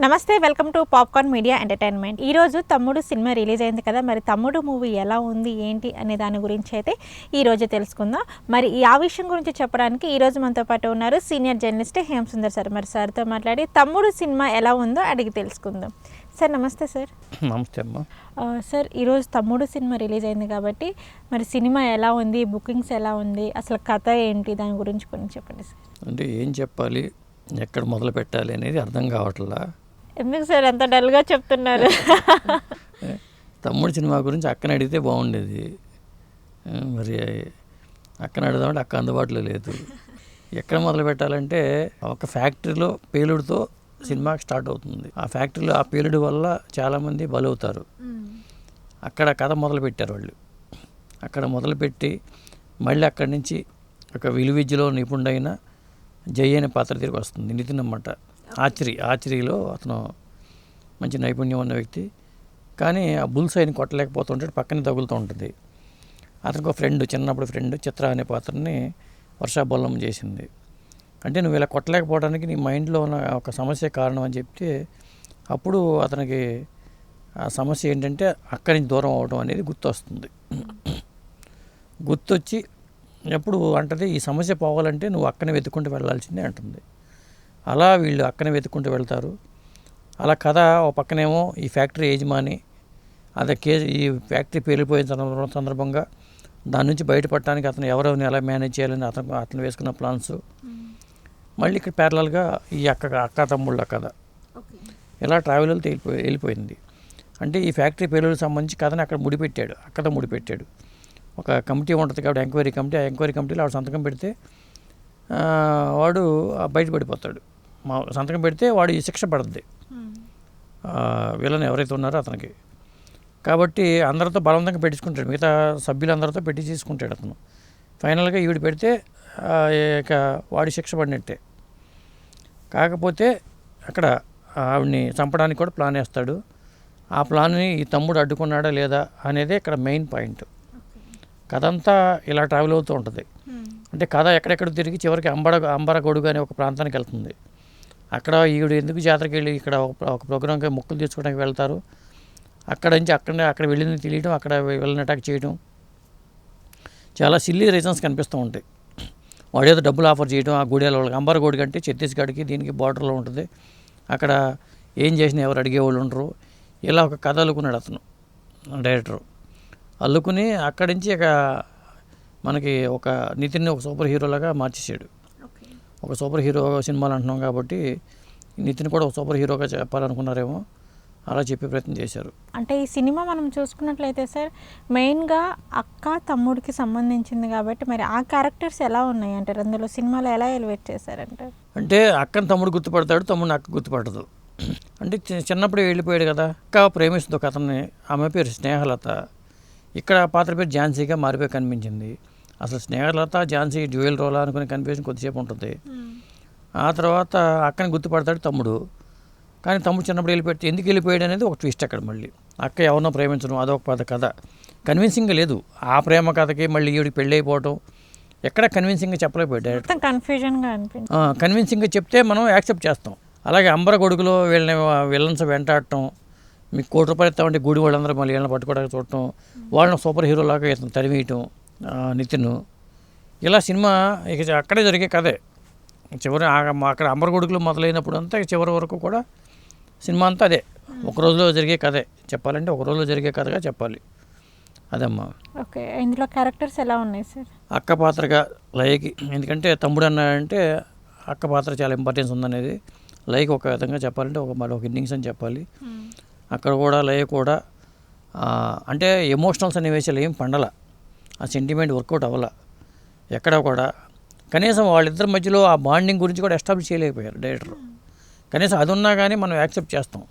నమస్తే welcome to popcorn media entertainment. ఈ రోజు తమ్ముడు సినిమా రిలీజ్ అయింది కదా మరి తమ్ముడు మూవీ ఎలా ఉంది ఏంటి అనే దాని గురించి అయితే ఈ రోజు తెలుసుకుందాం. మరి ఈ ఆ విషయం గురించి చెప్పడానికి ఈ రోజు మనతో పాటు ఉన్నారు senior journalist Hem Sundar sir. మరి సార్తో మాట్లాడి తమ్ముడు సినిమా ఎలా ఉందో అడిగి తెలుసుకుందాం. సార్ నమస్తే సార్. నమస్తే అమ్మ. సార్ ఈరోజు తమ్ముడు సినిమా రిలీజ్ అయింది కాబట్టి మరి సినిమా ఎలా ఉంది బుకింగ్స్ ఎలా ఉంది అసలు కథ ఏంటి దాని గురించి కొంచెం చెప్పండి సార్. అంటే ఏం చెప్పాలి ఎక్కడ మొదలు పెట్టాలి అనేది అర్థం కావట్లా? ఎందుకు సార్ అంత డల్గా చెప్తున్నారు? తమ్ముడు సినిమా గురించి అక్కన అడిగితే బాగుండేది. మరి అక్కన అడుగుదామంటే అక్క అందుబాటులో లేదు. ఎక్కడ మొదలు పెట్టాలంటే ఒక ఫ్యాక్టరీలో పేలుడుతో సినిమా స్టార్ట్ అవుతుంది. ఆ ఫ్యాక్టరీలో ఆ పేలుడు వల్ల చాలామంది బలవుతారు. అక్కడ కథ మొదలు పెట్టారు వాళ్ళు. అక్కడ మొదలుపెట్టి మళ్ళీ అక్కడి నుంచి ఒక విలువిద్యలో నిపుణుడైన జై అనే పాత్ర తిరిగి వస్తుంది. నితిన్ అన్నమాట. ఆచరి ఆచరిలో అతను మంచి నైపుణ్యం ఉన్న వ్యక్తి. కానీ ఆ బుల్స్ అయిన కొట్టలేకపోతుంటాడు పక్కనే తగులుతూ ఉంటుంది. అతనికి ఒక ఫ్రెండ్ చిన్నప్పుడు ఫ్రెండ్ చిత్ర అనే పాత్రని వర్షాబల్లం చేసింది. అంటే నువ్వు ఇలా కొట్టలేకపోవడానికి నీ మైండ్లో ఉన్న ఒక సమస్య కారణం అని చెప్తే అప్పుడు అతనికి ఆ సమస్య ఏంటంటే అక్కడి నుంచి దూరం అవడం అనేది గుర్తొస్తుంది. గుర్తొచ్చి ఎప్పుడు అంటది ఈ సమస్య పోవాలంటే నువ్వు అక్కడనే వెతుక్కుంటూ వెళ్ళాల్సిందే అంటుంది. అలా వీళ్ళు అక్కనే వెతుక్కుంటూ వెళ్తారు. అలా కథ ఓ పక్కనేమో ఈ ఫ్యాక్టరీ యజమాని అదే కే ఈ ఫ్యాక్టరీ పేలిపోయిన సందర్భ సందర్భంగా దాని నుంచి బయటపడటానికి అతను ఎవరెవరిని ఎలా మేనేజ్ చేయాలని అతను అతను వేసుకున్న ప్లాన్స్. మళ్ళీ ఇక్కడ ప్యారలల్గా ఈ అక్క అక్క తమ్ముళ్ళ కథ. ఇలా ట్రావెల్ వెళ్ళిపోయి వెళ్ళిపోయింది. అంటే ఈ ఫ్యాక్టరీ పేలులకు సంబంధించి కథని అక్కడ ముడిపెట్టాడు అక్కతో ముడిపెట్టాడు. ఒక కమిటీ ఉంటుంది కాబట్టి ఎంక్వైరీ కమిటీ ఆ ఎంక్వైరీ కమిటీలో ఆవిడ సంతకం పెడితే వాడు బయటపడిపోతాడు. మా సంతకం పెడితే వాడు ఈ శిక్ష పడుద్ది. వీళ్ళని ఎవరైతే ఉన్నారో అతనికి. కాబట్టి అందరితో బలవంతంగా పెట్టించుకుంటాడు. మిగతా సభ్యులందరితో పెట్టి తీసుకుంటాడు అతను. ఫైనల్గా ఈవిడ పెడితే ఇక వాడి శిక్ష పడినట్టే. కాకపోతే అక్కడ ఆవిడ్ని చంపడానికి కూడా ప్లాన్ వేస్తాడు. ఆ ప్లాన్ని ఈ తమ్ముడు అడ్డుకున్నాడా లేదా అనేది ఇక్కడ మెయిన్ పాయింట్. కథ అంతా ఇలా ట్రావెల్ అవుతూ ఉంటుంది. అంటే కథ ఎక్కడెక్కడ తిరిగి చివరికి అంబడ అంబరగొడుగు అనే ఒక ప్రాంతానికి వెళ్తుంది. అక్కడ ఈవిడ ఎందుకు జాతరకి వెళ్ళి ఇక్కడ ఒక ప్రోగ్రాంకి ఒక తీసుకోవడానికి వెళ్తారు? అక్కడ నుంచి అక్కడనే అక్కడ వెళ్ళింది తెలియడం అక్కడ వెళ్ళినట్టు చేయడం చాలా సిల్లీ రీజన్స్ కనిపిస్తూ ఉంటాయి. వాడేదో డబ్బులు ఆఫర్ చేయడం ఆ గుడి వాళ్ళకి అంబర్ కంటే ఛత్తీస్గఢ్కి దీనికి బార్డర్లో ఉంటుంది. అక్కడ ఏం చేసినా ఎవరు అడిగేవాళ్ళు ఉండరు. ఇలా ఒక కథ అల్లుకున్నాడు అతను డైరెక్టరు. అల్లుకుని అక్కడి నుంచి ఇక మనకి ఒక నితిన్ని ఒక సూపర్ హీరోలాగా మార్చేసాడు. ఒక సూపర్ హీరో సినిమాలు అంటున్నాం కాబట్టి నితిన్ కూడా ఒక సూపర్ హీరోగా చెప్పాలనుకున్నారేమో అలా చెప్పే ప్రయత్నం చేశారు. అంటే ఈ సినిమా మనం చూసుకున్నట్లయితే సార్ మెయిన్గా అక్క తమ్ముడికి సంబంధించింది కాబట్టి మరి ఆ క్యారెక్టర్స్ ఎలా ఉన్నాయి అంటారు? అందులో సినిమాలో ఎలా ఎలివేట్ చేశారంటారు? అంటే అక్కని తమ్ముడు గుర్తుపడతాడు తమ్ముడిని అక్క గుర్తుపడదు. అంటే చిన్నప్పుడే వెళ్ళిపోయాడు కదా అక్క ప్రేమిస్తుంది ఒక అతన్ని ఆమె పేరు స్నేహలత. ఇక్కడ ఆ పాత్ర పేరు ఝాన్సీగా మారిపోయి కనిపించింది. అసలు స్నేహలత ఝాన్సీ డ్యూయల్ రోలా అనుకునే కన్ఫ్యూజన్ కొద్దిసేపు ఉంటుంది. ఆ తర్వాత అక్కని గుర్తుపడతాడు తమ్ముడు. కానీ తమ్ముడు చిన్నప్పుడు వెళ్ళిపోయి ఎందుకు వెళ్ళిపోయాడు అనేది ఒక ట్విస్ట్ అక్కడ మళ్ళీ. అక్క ఎవరినో ప్రేమించడం అదొక పెద్ద కథ. కన్విన్సింగ్గా లేదు. ఆ ప్రేమ కథకి మళ్ళీ ఈవిడికి పెళ్ళి అయిపోవటం ఎక్కడ కన్విన్సింగ్గా చెప్పలేకపోయాడు డైరెక్ట్ కన్ఫ్యూజన్గా కన్విన్సింగ్గా చెప్తే మనం యాక్సెప్ట్ చేస్తాం. అలాగే అంబర గొడుగులో వీళ్ళని విలన్స్ వెంటాడటం. మీకు కోటి రూపాయలు ఇస్తామంటే గుడి వాళ్ళందరూ మళ్ళీ వీళ్ళని పట్టుకోవడానికి చూడటం. వాళ్ళని సూపర్ హీరో లాగా ఇతను తరివేయటం ఆ, నితిన్. ఇలా సినిమా ఇక అక్కడే జరిగే కథే. చివరి అక్కడ అంబర గొడుగులో మొదలైనప్పుడు అంతా ఇక చివరి వరకు కూడా సినిమా అంతా అదే. ఒక రోజులో జరిగే కథే. చెప్పాలంటే ఒక రోజులో జరిగే కథగా చెప్పాలి. అదమ్మా. ఓకే. ఇందులో క్యారెక్టర్స్ ఎలా ఉన్నాయి సార్? అక్క పాత్రగా లయకి ఎందుకంటే తమ్ముడు అన్నాడంటే అక్క పాత్ర చాలా ఇంపార్టెన్స్ ఉందనేది. లయకి ఒక విధంగా చెప్పాలంటే ఒక మరి ఒక ఇన్నింగ్స్ అని చెప్పాలి. అక్కడ కూడా లయ కూడా అంటే ఎమోషనల్ సన్నివేశాలు ఏం పండల. ఆ సెంటిమెంట్ వర్కౌట్ అవ్వాల. ఎక్కడ కూడా. కనీసం వాళ్ళిద్దరి మధ్యలో ఆ బాండింగ్ గురించి కూడా ఎస్టాబ్లిష్ చేయలేకపోయారు డైరెక్టర్ కనీసం అది ఉన్నా కానీ మనం యాక్సెప్ట్ చేస్తాం.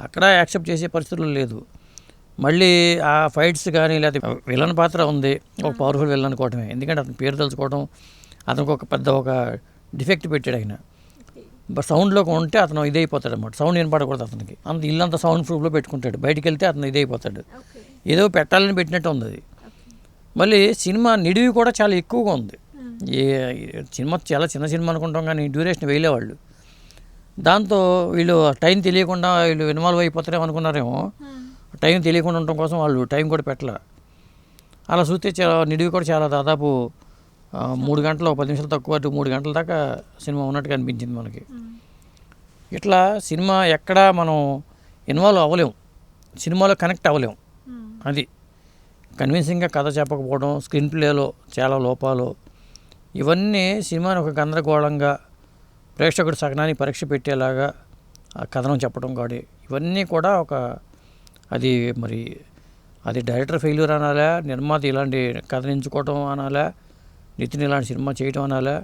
అక్కడ యాక్సెప్ట్ చేసే పరిస్థితులు లేదు. మళ్ళీ ఆ ఫైట్స్ కానీ లేదా విలన్ పాత్ర ఉంది. ఒక పవర్ఫుల్ విలన్ అనుకోవటమే. ఎందుకంటే అతని పేరు తెలుసుకోవడం అతనికి ఒక పెద్ద ఒక డిఫెక్ట్ పెట్టాడు ఆయన. సౌండ్లోకి ఉంటే అతను ఇదైపోతాడు అనమాట సౌండ్ వినపడకూడదు అతనికి. అంత ఇల్లంతా సౌండ్ ప్రూఫ్లో పెట్టుకుంటాడు. బయటికి వెళ్తే అతను ఇదైపోతాడు. ఏదో పెట్టాలని పెట్టినట్టు ఉంది అది. మళ్ళీ సినిమా నిడివి కూడా చాలా ఎక్కువగా ఉంది. ఏ సినిమా చాలా చిన్న సినిమా అనుకుంటాం కానీ డ్యూరేషన్ వేయలేవాళ్ళు. దాంతో వీళ్ళు టైం తెలియకుండా వీళ్ళు ఇన్వాల్వ్ అయిపోతారేమో అనుకున్నారేమో. టైం తెలియకుండా ఉండటం కోసం వాళ్ళు టైం కూడా పెట్టలే. అలా చూస్తే చాలా నిడివి కూడా చాలా దాదాపు మూడు గంటలు పది నిమిషాలు తక్కువ అటు మూడు గంటల దాకా సినిమా ఉన్నట్టుగా అనిపించింది మనకి. ఇట్లా సినిమా ఎక్కడా మనం ఇన్వాల్వ్ అవ్వలేం. సినిమాలో కనెక్ట్ అవ్వలేం. అది. కన్విన్సింగ్గా కథ చెప్పకపోవడం స్క్రీన్ ప్లేలో చాలా లోపాలు ఇవన్నీ సినిమాని ఒక గందరగోళంగా ప్రేక్షకుడు సగనాన్ని పరీక్ష పెట్టేలాగా ఆ కథనం చెప్పడం కాడి ఇవన్నీ కూడా ఒక అది మరి అది డైరెక్టర్ ఫెయిల్యూర్ అనాలా నిర్మాత ఇలాంటి కథను ఎంచుకోవటం అనాలా నితిన్ ఇలాంటి సినిమా చేయటం అనాలా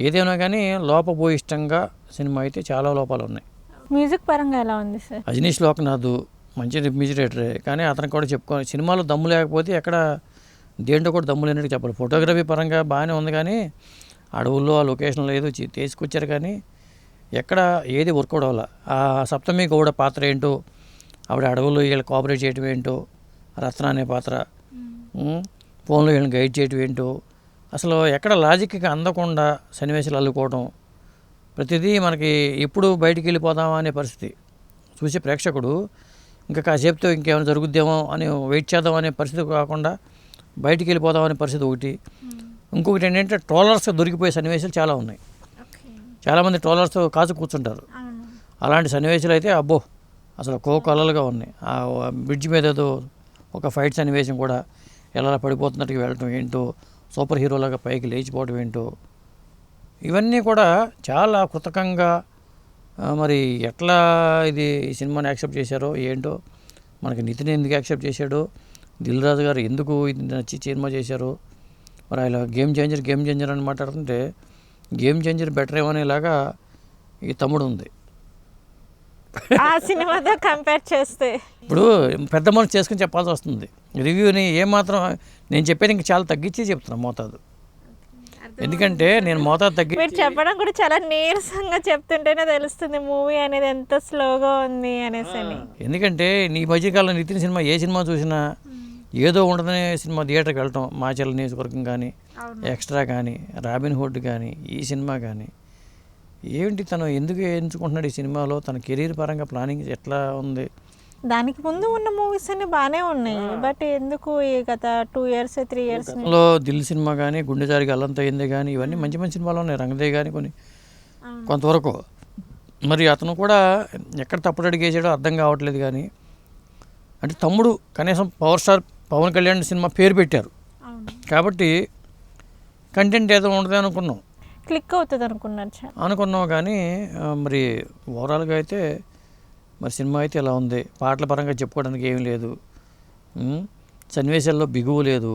ఏదైనా కానీ లోపభూయిష్టంగా సినిమా అయితే చాలా లోపాలు ఉన్నాయి మ్యూజిక్ పరంగా ఎలా ఉంది సార్? అజనీష్ లోక్నాథ్ మంచి డైరెక్టరే కానీ అతనికి కూడా చెప్పుకో సినిమాలో దమ్ము లేకపోతే ఎక్కడ దేంట్లో కూడా దమ్ము లేనట్టు చెప్పాలి. ఫోటోగ్రఫీ పరంగా బాగానే ఉంది కానీ అడవుల్లో ఆ లొకేషన్లో ఏదో తీసుకొచ్చారు కానీ ఎక్కడ ఏది వర్కౌట్ అవ్వాల. ఆ సప్తమి గౌడ పాత్ర ఏంటో ఆవిడ అడవుల్లో వీళ్ళు కోఆపరేట్ చేయటం ఏంటో రత్న అనే పాత్ర ఫోన్లో వీళ్ళని గైడ్ చేయటం ఏంటో అసలు ఎక్కడ లాజిక్కి అందకుండా సన్నివేశాలు అల్లుకోవడం ప్రతిదీ మనకి ఎప్పుడు బయటికి వెళ్ళిపోదామా అనే పరిస్థితి. చూసే ప్రేక్షకుడు ఇంకా కాసేపుతో ఇంకేమైనా జరుగుద్దేమో అని వెయిట్ చేద్దాం అనే పరిస్థితి కాకుండా బయటికి వెళ్ళిపోదాం అనే పరిస్థితి ఒకటి. ఇంకొకటి ఏంటంటే ట్రోలర్స్ దొరికిపోయే సన్నివేశాలు చాలా ఉన్నాయి. చాలామంది ట్రోలర్స్ కాచు కూర్చుంటారు. అలాంటి సన్నివేశాలు అయితే అబ్బో అసలు కో కలలుగా ఉన్నాయి. ఆ బ్రిడ్జ్ మీద ఏదో ఒక ఫైట్ సన్నివేశం కూడా ఎలా పడిపోతున్నట్టుగా వెళ్ళటం ఏంటో సూపర్ హీరోలాగా పైకి లేచిపోవడం ఏంటో ఇవన్నీ కూడా చాలా కృతకంగా మరి ఎట్లా ఇది ఈ సినిమాని యాక్సెప్ట్ చేశారో ఏంటో? మనకి నితిన్ ఎందుకు యాక్సెప్ట్ చేశాడో? దిల్ రాజు గారు ఎందుకు ఇది నచ్చి సినిమా చేశారో? మరి ఆయన గేమ్ చేంజర్ గేమ్ చేంజర్ అని మాట్లాడుతుంటే గేమ్ చేంజర్ బెటర్ ఏమనేలాగా ఈ తమ్ముడు ఉంది. ఆ సినిమాతో కంపేర్ చేస్తే. ఇప్పుడు పెద్ద మనసు చేసుకుని చెప్పాల్సి వస్తుంది. రివ్యూని ఏమాత్రం నేను చెప్పేది ఇంకా చాలా తగ్గించి చెప్తున్నాను మోతాదు. ఎందుకంటే నేను మోతాదు తగ్గి మీరు చెప్పడం కూడా చాలా నీరసంగా చెప్తుంటేనే తెలుస్తుంది మూవీ అనేది ఎంత స్లోగా ఉంది అనేసి అని ఎందుకంటే నీ మధ్యకాలంలో నితిన్ సినిమా ఏ సినిమా చూసినా ఏదో ఉండదనే సినిమా థియేటర్కి వెళ్ళటం మాచల్ నియోజకవర్గం కానీ ఎక్స్ట్రా కానీ రాబిన్ హుడ్ కానీ ఈ సినిమా కానీ. ఏంటి తను ఎందుకు ఎంచుకుంటున్నాడు ఈ సినిమాలో? తన కెరీర్ పరంగా ప్లానింగ్ ఎట్లా ఉంది? దానికి ముందు ఉన్న మూవీస్ అన్ని బాగానే ఉన్నాయి. బట్ ఎందుకు ఈ గత టూ ఇయర్స్ త్రీ ఇయర్స్లో దిల్ సినిమా కానీ గుండె జారికి అల్లంత అయిందే కానీ ఇవన్నీ మంచి మంచి సినిమాలు ఉన్నాయి. రంగదే కానీ కొన్ని. కొంతవరకు. మరి అతను కూడా ఎక్కడ తప్పుడు అడిగేసాడో అర్థం కావట్లేదు కానీ అంటే తమ్ముడు కనీసం power star Pawan Kalyan cinema పేరు పెట్టారు. కాబట్టి కంటెంట్ ఏదో ఉండదు అనుకున్నాం. క్లిక్ అవుతుంది అనుకున్నారు చాలా అనుకున్నాం కానీ మరి ఓవరాల్గా అయితే మరి సినిమా అయితే ఇలా ఉంది. పాటల పరంగా చెప్పుకోవడానికి ఏమీ లేదు. సన్నివేశాల్లో బిగువు లేదు.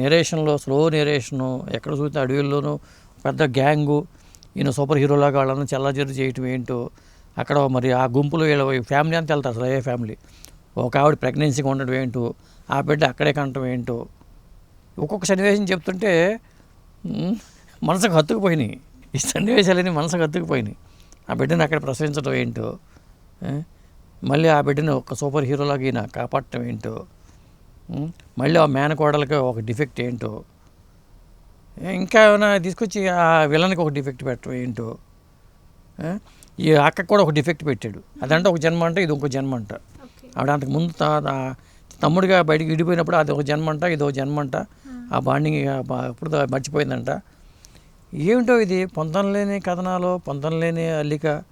నెరేషన్లో స్లో నెరేషను ఎక్కడ చూస్తే అడవిల్లోనూ పెద్ద గ్యాంగు ఈయన సూపర్ హీరోలాగా వాళ్ళని చల్లజరి చేయటం ఏంటో అక్కడ మరి ఆ గుంపులో వీళ్ళ ఫ్యామిలీ అంతా వెళ్తారు అసలు ఏ ఫ్యామిలీ ఒక ఆవిడ ప్రెగ్నెన్సీగా ఉండడం ఏంటో ఆ బిడ్డ అక్కడే కనటం ఏంటో ఒక్కొక్క సన్నివేశం చెప్తుంటే మనసుకు హత్తుకుపోయినాయి. ఈ సన్నివేశాలన్నీ మనసుకు హత్తుకుపోయినాయి. ఆ బిడ్డను అక్కడ ప్రసవించడం ఏంటో మళ్ళీ ఆ బిడ్డను ఒక సూపర్ హీరోలాగా ఈయన కాపాడటం ఏంటో? మళ్ళీ ఆ మేనకోడలకి ఒక డిఫెక్ట్ ఏంటో? ఇంకా ఏమైనా తీసుకొచ్చి ఆ విలన్కి ఒక డిఫెక్ట్ పెట్టడం ఏంటో? ఈ అక్కకు కూడా ఒక డిఫెక్ట్ పెట్టాడు. అదంటే ఒక జన్మ అంట ఇది ఒక జన్మ అంట. ఆవిడ అంతకు ముందు తా- తా- తమ్ముడిగా బయటికి విడిపోయినప్పుడు అది ఒక జన్మ అంట ఇది ఒక జన్మ అంట. ఆ. బాండింగ్ అప్పుడు మర్చిపోయిందంట. ఏమిటో ఇది? పొంతం లేని కథనాలు పొంతం లేని అల్లిక?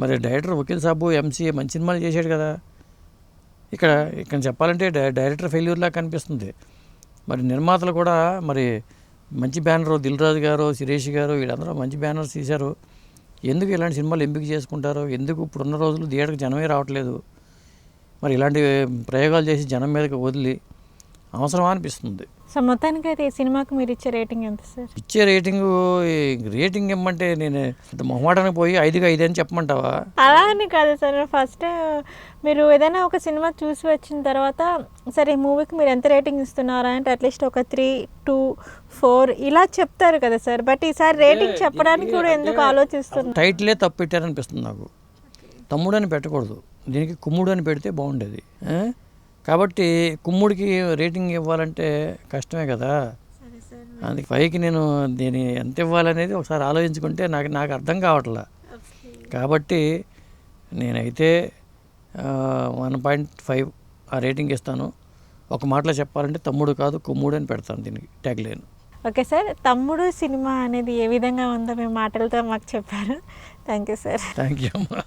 మరి డైరెక్టర్ వకీల్ సాబు ఎంసీఏ మంచి సినిమాలు చేశాడు కదా. ఇక్కడ ఇక్కడ చెప్పాలంటే డై- డైరెక్టర్ ఫెయిల్యూర్లా కనిపిస్తుంది. మరి నిర్మాతలు కూడా మరి మంచి బ్యానర్ దిల్ రాజు గారు సురేష్ గారు వీళ్ళందరూ మంచి బ్యానర్స్ తీశారు. ఎందుకు ఇలాంటి సినిమాలు ఎంపిక చేసుకుంటారు ఎందుకు ఇప్పుడున్న రోజులు థియేటర్కి జనమే రావట్లేదు. మరి ఇలాంటి ప్రయోగాలు చేసి జనం మీదకి వదిలి అవసరమా అనిపిస్తుంది. సో మొత్తానికి అయితే ఈ సినిమాకి మీరు ఇచ్చే రేటింగ్ ఎంత సార్? ఇచ్చే రేటింగు రేటింగ్ ఇమ్మంటే నేను మొహమాటానికి పోయి ఐదుగా ఐదు అని చెప్పమంటావా? అలా అని కాదు సార్. ఫస్ట్ మీరు ఏదైనా ఒక సినిమా చూసి వచ్చిన తర్వాత సరే ఈ మూవీకి మీరు ఎంత రేటింగ్ ఇస్తున్నారా అంటే అట్లీస్ట్ ఒక త్రీ టూ ఫోర్ ఇలా చెప్తారు కదా సార్. బట్ ఈసారి రేటింగ్ చెప్పడానికి కూడా ఎందుకు ఆలోచిస్తున్నారు? టైటిలే తప్పు పెట్టారనిపిస్తుంది నాకు. తమ్ముడు అని పెట్టకూడదు. దీనికి కుమ్ముడు అని పెడితే బాగుండేది? కాబట్టి కుమ్ముడికి రేటింగ్ ఇవ్వాలంటే కష్టమే కదా. అందుకే ఫైవ్కి నేను దీన్ని ఎంత ఇవ్వాలనేది ఒకసారి ఆలోచించుకుంటే నాకు నాకు అర్థం కావట్లా. కాబట్టి నేనైతే వన్ పాయింట్ ఫైవ్ ఆ రేటింగ్ ఇస్తాను. ఒక మాటలో చెప్పాలంటే తమ్ముడు కాదు కొమ్ముడు అని పెడతాను దీనికి tag line okay sir. Thammudu cinema అనేది ఏ విధంగా ఉందో మీ మాటలతో మాకు చెప్పారు. Thank you sir. Thank you అమ్మా.